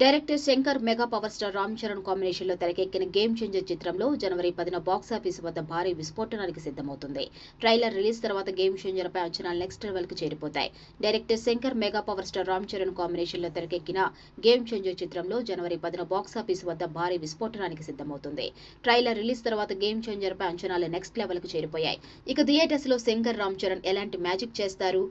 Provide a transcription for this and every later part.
Director Shankar mega power star Ram Charan కాంబినేషన్లో తెరకెక్కిన game changer చిత్రంలో జనవరి పదిన బాక్సాఫీస్ వద్ద భారీ విస్ఫోటనానికి సిద్ధమవుతుంది. ట్రైలర్ రిలీజ్ తర్వాత గేమ్ చేంజర్ పై అంచనాలు నెక్స్ట్ లెవెల్కు చేరిపోతాయి. Director Shankar mega power star Ram Charan కాంబినేషన్లో తెరకెక్కిన గేమ్ చేంజర్ చిత్రంలో జనవరి పదిన బాక్సాఫీస్ వద్ద భారీ విస్ఫోటనానికి సిద్ధమవుతుంది. ట్రైలర్ రిలీజ్ తర్వాత గేమ్ చేంజర్ పై అంచనాలు నెక్స్ట్ లెవెల్కు చేరిపోయాయి. ఇక థియేటర్స్లో శంకర్ రామ్ చరణ్ ఎలాంటి మ్యాజిక్ చేస్తారు?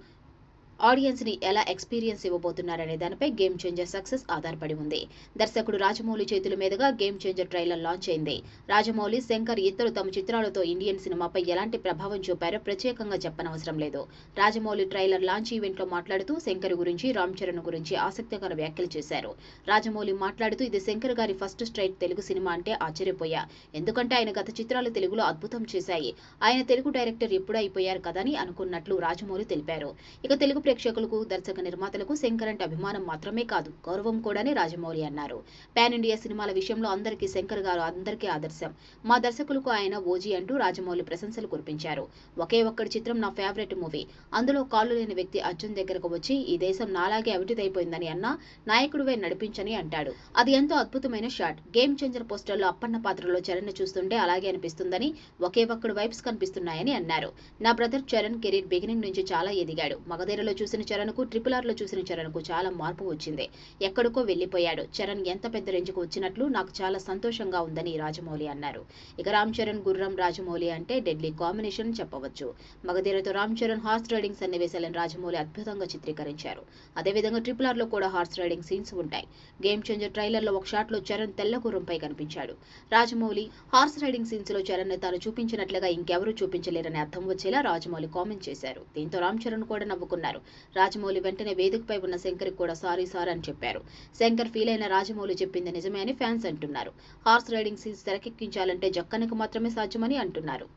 ఆడియన్స్ని ఎలా ఎక్స్పీరియన్స్ ఇవ్వబోతున్నారనే దానిపై గేమ్ చేంజర్ సక్సెస్ ఆధారపడి ఉంది. దర్శకుడు రాజమౌళి చేతుల మీదుగా గేమ్ చేంజర్ ట్రైలర్ లాంచ్ అయింది. రాజమౌళి శంకర్ ఇద్దరు తమ చిత్రాలతో ఇండియన్ సినిమాపై ఎలాంటి ప్రభావం చూపారో ప్రత్యేకంగా చెప్పనవసరం లేదు. రాజమౌళి ట్రైలర్ లాంచ్ ఈవెంట్లో మాట్లాడుతూ శంకర్ గురించి రామ్ చరణ్ గురించి ఆసక్తికర వ్యాఖ్యలు చేశారు. రాజమౌళి మాట్లాడుతూ ఇది శంకర్ గారి ఫస్ట్ స్ట్రైట్ తెలుగు సినిమా అంటే ఆశ్చర్యపోయా. ఎందుకంటే ఆయన గత చిత్రాలు తెలుగులో అద్భుతం చేశాయి. ఆయన తెలుగు డైరెక్టర్ ఎప్పుడైపోయారు అయిపోయారు అని అనుకున్నట్లు రాజమౌళి తెలిపారు. ఇక తెలుగు ప్రేక్షకులకు దర్శక నిర్మాతలకు శంకర్ అంటే అభిమానం మాత్రమే కాదు గౌరవం కూడాని రాజమౌళి అన్నారు. పాన్ ఇండియా సినిమాల విషయంలో అందరికీ శంకర్ గారు అందరికీ ఆదర్శం. మా దర్శకులకు ఆయన ఓజీ అంటూ రాజమౌళి ప్రశంసలు కురిపించారు. ఒకే ఒక్కడి చిత్రం నా ఫేవరెట్ మూవీ అందులో కాళ్ళు లేని వ్యక్తి అర్జున్ దగ్గరకు వచ్చి ఈ దేశం నాలాగే అవిటిదైపోయిందని అన్నా నాయకుడివై నడిపించని అంటాడు. అది ఎంతో అద్భుతమైన షాట్ గేమ్ చేంజర్ పోస్టర్లో అప్పన్న పాత్రలో చరణ్ చూస్తుంటే అలాగే అనిపిస్తుందని ఒకే ఒక్కడు వైబ్స్ కనిపిస్తున్నాయని అన్నారు. నా బ్రదర్ చరణ్ కెరీర్ బిగినింగ్ నుంచి చాలా ఎదిగాడు. మగధీరలో చూసిన చరణ్కు ట్రిపుల్ ఆర్లో చూసిన చరణ్కు చాలా మార్పు వచ్చింది. ఎక్కడికో వెళ్ళిపోయాడు చరణ్ ఎంత పెద్ద రేంజ్కు వచ్చినట్లు నాకు చాలా సంతోషంగా ఉందని రాజమౌళి అన్నారు. ఇక రామ్ చరణ్ గుర్రం రాజమౌళి అంటే డెడ్లీ కాంబినేషన్ చెప్పవచ్చు. మగధీరతో రామ్ చరణ్ హార్స్ రైడింగ్ సన్నివేశాలను రాజమౌళి అద్భుతంగా చిత్రీకరించారు. అదేవిధంగా ట్రిపుల్ ఆర్లో కూడా హార్స్ రైడింగ్ సీన్స్ ఉంటాయి. గేమ్ చేంజర్ ట్రైలర్లో ఒక షాట్లో చరణ్ తెల్ల గుర్రంపై కనిపించాడు. రాజమౌళి హార్స్ రైడింగ్ సీన్స్లో చరణ్ తాను చూపించినట్లుగా ఇంకెవరూ చూపించలేరని అర్థం వచ్చేలా రాజమౌళి కామెంట్ చేశారు. దీంతో రామ్ చరణ్ కూడా నవ్వుకున్నారు. రాజమౌళి వెంటనే వేదికపై ఉన్న శంకర్ కూడా సారీ సార్ అని చెప్పారు. శంకర్ ఫీల్ అయిన రాజమౌళి చెప్పింది నిజమే అని ఫ్యాన్స్ అంటున్నారు. హార్స్ రైడింగ్ సీన్స్ తెరకెక్కించాలంటే జక్కనకు మాత్రమే సాధ్యమని అంటున్నారు.